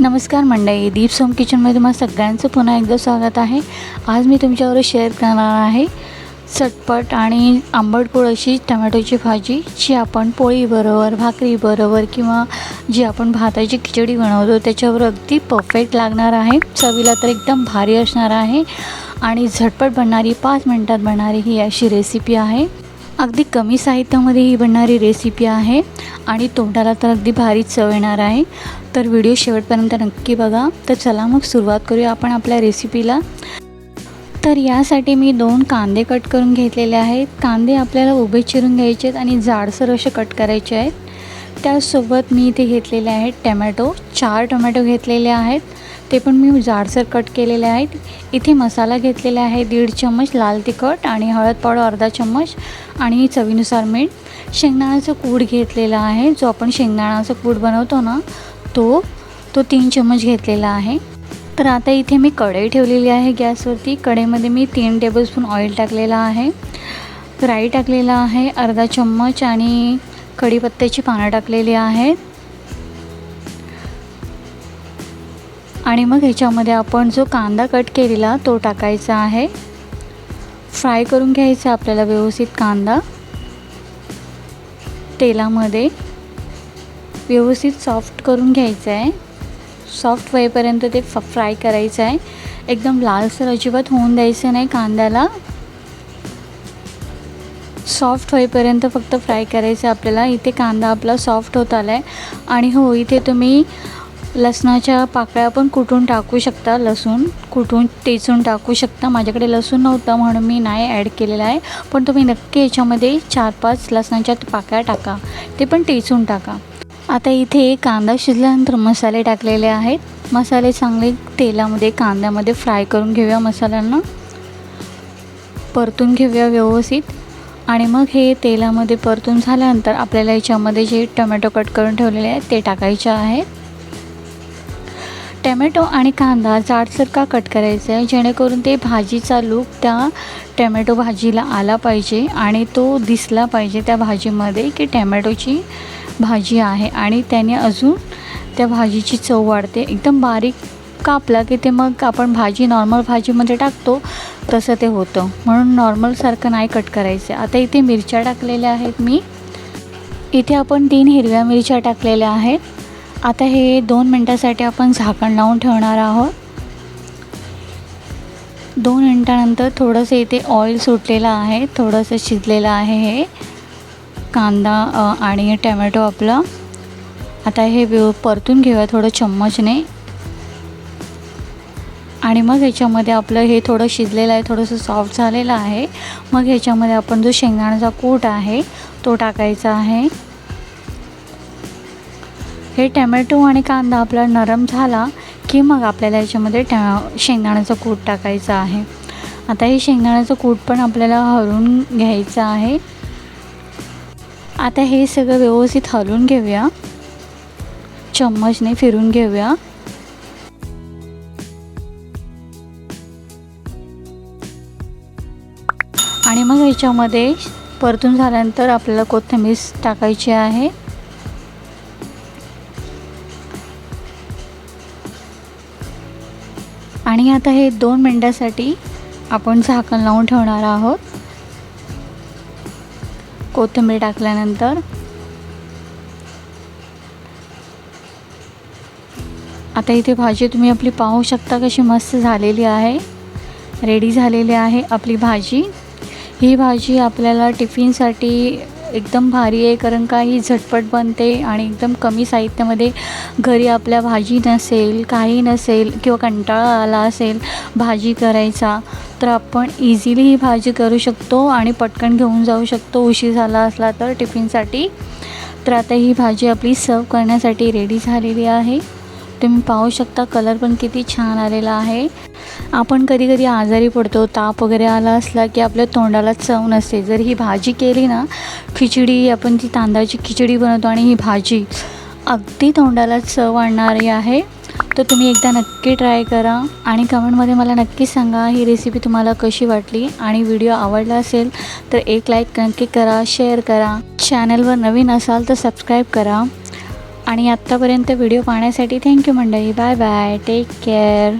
नमस्कार मंडळी दीप सोम किचनमध्ये तुम्हाला सगळ्यांचं पुन्हा एकदा स्वागत आहे. आज मी तुमच्यावर शेअर करणार आहे चटपट आणि आंबटगोड अशी टमॅटोची भाजी जी आपण पोळीबरोबर भाकरीबरोबर किंवा जी आपण भाताची खिचडी बनवतो त्याच्यावर अगदी परफेक्ट लागणार आहे. चवीला तर एकदम भारी असणार आहे आणि झटपट बनणारी पाच मिनटात बनणारी ही अशी रेसिपी आहे. अगदी कमी साहित्यामध्ये ही बनणारी रेसिपी आहे आणि तोंडाला तर अगदी भारी चव येणार आहे. तर व्हिडिओ शेवटपर्यंत नक्की बघा. तर चला मग सुरुवात करूया आपण आपल्या रेसिपीला तर यासाठी मी दोन कांदे कट करून घेतलेले आहेत. कांदे आपल्याला उभे चिरून घ्यायचे आहेत आणि जाडसर असे कट करायचे आहेत. त्यासोबत मी इथे घेतलेले आहेत टमॅटो. चार टोमॅटो घेतलेले आहेत. ते पण मी जाडसर कट केलेले आहेत. इथे मसाला घेतलेला आहे दीड चम्मच लाल तिखट आणि हळद पावडर अर्धा चम्मच आणि चवीनुसार मीठ. शेंगदाण्याचं कूड घेतलेला आहे. जो आपण शेंगदाण्याचा कूड बनवतो ना तो तो तीन चम्मच घेतलेला आहे. तर आता इथे मी कढई ठेवलेली आहे गॅसवरती. कढईमध्ये मी तीन टेबलस्पून ऑइल टाकलेला आहे. राई टाकलेला आहे अर्धा चम्मच आणि कढीपत्त्याची पानं टाकलेली आहेत. आणि मग ह्याच्यामध्ये आपण जो कांदा कट केलेला तो टाकायचा आहे. फ्राय करून घ्यायचा आपल्याला व्यवस्थित कांदा. तेलामध्ये व्यवस्थित सॉफ्ट करून घ्यायचं आहे. सॉफ्ट होईपर्यंत ते फ फ्राय करायचं आहे. एकदम लालसर अजिबात होऊन द्यायचं नाही कांद्याला. सॉफ्ट होईपर्यंत फक्त फ्राय करायचं आहे आपल्याला. इथे कांदा आपला सॉफ्ट होत आला आहे आणि हो इथे तुम्ही लसणाच्या पाकळ्या पण कुटून टाकू शकता. लसूण कुटून टेचून टाकू शकता. माझ्याकडे लसूण नव्हतं म्हणून मी नाही ॲड केलेलं आहे. पण तुम्ही नक्की याच्यामध्ये चार पाच लसणाच्या पाकळ्या टाका. ते पण टेचून टाका. आता इथे कांदा शिजल्यानंतर मसाले टाकलेले आहेत. मसाले चांगले तेलामध्ये कांद्यामध्ये फ्राय करून घेऊया मसाल्यांना. परतून घेऊया व्यवस्थित. आणि मग हे तेलामध्ये परतून झाल्यानंतर आपल्याला याच्यामध्ये जे टोमॅटो कट करून ठेवलेले आहेत ते टाकायचे आहे. टमॅटो आणि कांदा जाडसर का कट करायचा आहे जेणेकरून ते भाजीचा लूक त्या टमॅटो भाजीला आला पाहिजे आणि तो दिसला पाहिजे त्या भाजीमध्ये की टमॅटोची भाजी आहे आणि त्याने अजून त्या भाजीची चव वाढते. एकदम बारीक कापला की ते मग आपण भाजी नॉर्मल भाजीमध्ये टाकतो तसं ते होतं. म्हणून नॉर्मलसारखं नाही कट करायचं. आता इथे मिरच्या टाकलेल्या आहेत मी. इथे आपण तीन हिरव्या मिरच्या टाकलेल्या आहेत. आता हे दोन मिनटासाठी आपण झाकण लावून ठेवणार आहोत. दोन मिनटानंतर थोडंसं इथे ऑइल सुटलेलं आहे. थोडंसं शिजलेलं आहे हे. कांदा आणि टमॅटो आपलं. आता हे व्यव परतून घेऊया थोडं चम्मचने. आणि मग ह्याच्यामध्ये आपलं हे थोडं शिजलेलं आहे थोडंसं सॉफ्ट झालेलं आहे. मग ह्याच्यामध्ये आपण जो शेंगदाण्याचा कूट आहे तो टाकायचा आहे. हे टमॅटो आणि कांदा आपला नरम झाला की मग आपल्याला याच्यामध्ये टॅ शेंगदाण्याचं कूट टाकायचं आहे. आता हे शेंगदाण्याचं कूट पण आपल्याला हलवून घ्यायचं आहे. आता हे सगळं व्यवस्थित हलवून घेऊया. चम्मचने फिरून घेऊया. आणि मग ह्याच्यामध्ये परतून झाल्यानंतर आपल्याला कोथिंबीर टाकायची आहे. आणि आता हे दोन मिनटासाठी आपण झाकण लावून ठेवणार आहोत. कोथिंबीर टाकल्यानंतर. आता इथे भाजी तुम्ही आपली पाहू शकता कशी मस्त झालेली आहे. रेडी झालेली आहे आपली भाजी. ही भाजी आपल्याला टिफिनसाठी एकदम भारी आहे कारण का ही झटपट बनते आणि एकदम कमी साहित्यामध्ये घरी आपल्या भाजी नसेल काही नसेल किंवा कंटाळा आला असेल भाजी करायचा तर आपण इझिली ही भाजी करू शकतो आणि पटकन घेऊन जाऊ शकतो. उशीर झाला असला तर टिफिनसाठी. तर आता ही भाजी आपली सर्व करण्यासाठी रेडी झालेली आहे. तुम्ही पाहू शकता कलर पण किती छान आलेला आहे. आपण कधी कधी आजारी पडतो ताप वगैरे आला असला की आपल्या तोंडाला चव नसते. जर ही भाजी केली ना खिचडी आपण ती तांदळाची खिचडी बनवतो आणि ही भाजी अगदी तोंडाला चव आणणारी आहे तर तुम्ही एकदा नक्की ट्राय करा आणि कमेंटमध्ये मला नक्की सांगा ही रेसिपी तुम्हाला कशी वाटली आणि व्हिडिओ आवडला असेल तर एक लाईक नक्की करा शेअर करा. चॅनलवर नवीन असाल तर सबस्क्राईब करा. आणि आत्तापर्यंत व्हिडिओ पाहण्यासाठी थँक्यू मंडळी. Bye bye. Take care.